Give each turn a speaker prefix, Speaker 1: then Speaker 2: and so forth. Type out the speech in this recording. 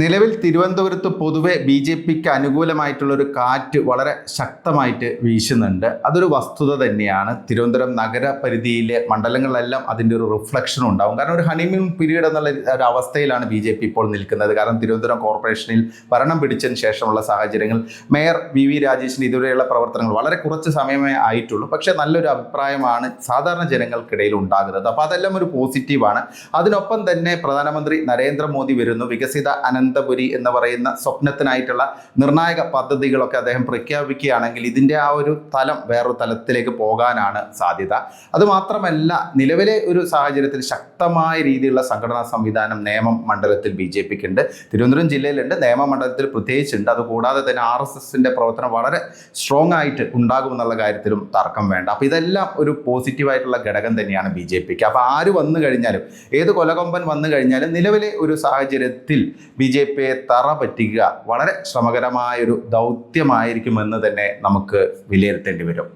Speaker 1: നിലവിൽ തിരുവനന്തപുരത്ത് പൊതുവെ ബി ജെ പിക്ക് അനുകൂലമായിട്ടുള്ള ഒരു കാറ്റ് വളരെ ശക്തമായിട്ട് വീശുന്നുണ്ട്. അതൊരു വസ്തുത തന്നെയാണ്. തിരുവനന്തപുരം നഗരപരിധിയിലെ മണ്ഡലങ്ങളിലെല്ലാം അതിന്റെ ഒരു റിഫ്ലക്ഷൻ ഉണ്ടാവും. കാരണം ഒരു ഹണിമൂൺ പീരീഡ് എന്നുള്ള ഒരു അവസ്ഥയിലാണ് ബി ജെ പി ഇപ്പോൾ നിൽക്കുന്നത്. കാരണം തിരുവനന്തപുരം കോർപ്പറേഷനിൽ ഭരണം പിടിച്ചതിന് ശേഷമുള്ള സാഹചര്യങ്ങൾ മേയർ വി വി രാജേഷിന് ഇതുവരെയുള്ള പ്രവർത്തനങ്ങൾ വളരെ കുറച്ച് സമയമേ ആയിട്ടുള്ളൂ. പക്ഷേ നല്ലൊരു അഭിപ്രായമാണ് സാധാരണ ജനങ്ങൾക്കിടയിൽ ഉണ്ടാകുന്നത്. അപ്പോൾ അതെല്ലാം ഒരു പോസിറ്റീവാണ്. അതിനൊപ്പം തന്നെ പ്രധാനമന്ത്രി നരേന്ദ്രമോദി വരുന്നു. വികസിത അനന്തപുരി എന്ന് പറയുന്ന സ്വപ്നത്തിനായിട്ടുള്ള നിർണായക പദ്ധതികളൊക്കെ അദ്ദേഹം പ്രഖ്യാപിക്കുകയാണെങ്കിൽ ഇതിന്റെ ആ ഒരു തലം വേറൊരു തലത്തിലേക്ക് പോകാനാണ് സാധ്യത. അതുമാത്രമല്ല നിലവിലെ ഒരു സാഹചര്യത്തിൽ ശക്തമായ രീതിയിലുള്ള സംഘടനാ സംവിധാനം നേമം മണ്ഡലത്തിൽ ബി ജെ പിക്ക് ഉണ്ട് തിരുവനന്തപുരം ജില്ലയിലുണ്ട്. നിയമ മണ്ഡലത്തിൽ പ്രത്യേകിച്ചുണ്ട്. അതുകൂടാതെ തന്നെ ആർ എസ് എസിന്റെ പ്രവർത്തനം വളരെ സ്ട്രോങ് ആയിട്ട് ഉണ്ടാകുമെന്നുള്ള കാര്യത്തിലും തർക്കം വേണ്ട. അപ്പോൾ ഇതെല്ലാം ഒരു പോസിറ്റീവായിട്ടുള്ള ഘടകം തന്നെയാണ് ബി ജെ പിക്ക്. അപ്പോൾ ആര് വന്നു കഴിഞ്ഞാലും ഏത് കൊലകൊമ്പൻ വന്നു കഴിഞ്ഞാലും നിലവിലെ ഒരു സാഹചര്യത്തിൽ ബി ജെ പിയെ തറ പറ്റിക്കുക വളരെ ശ്രമകരമായൊരു ദൗത്യമായിരിക്കുമെന്ന് തന്നെ നമുക്ക് വിലയിരുത്തേണ്ടി വരും.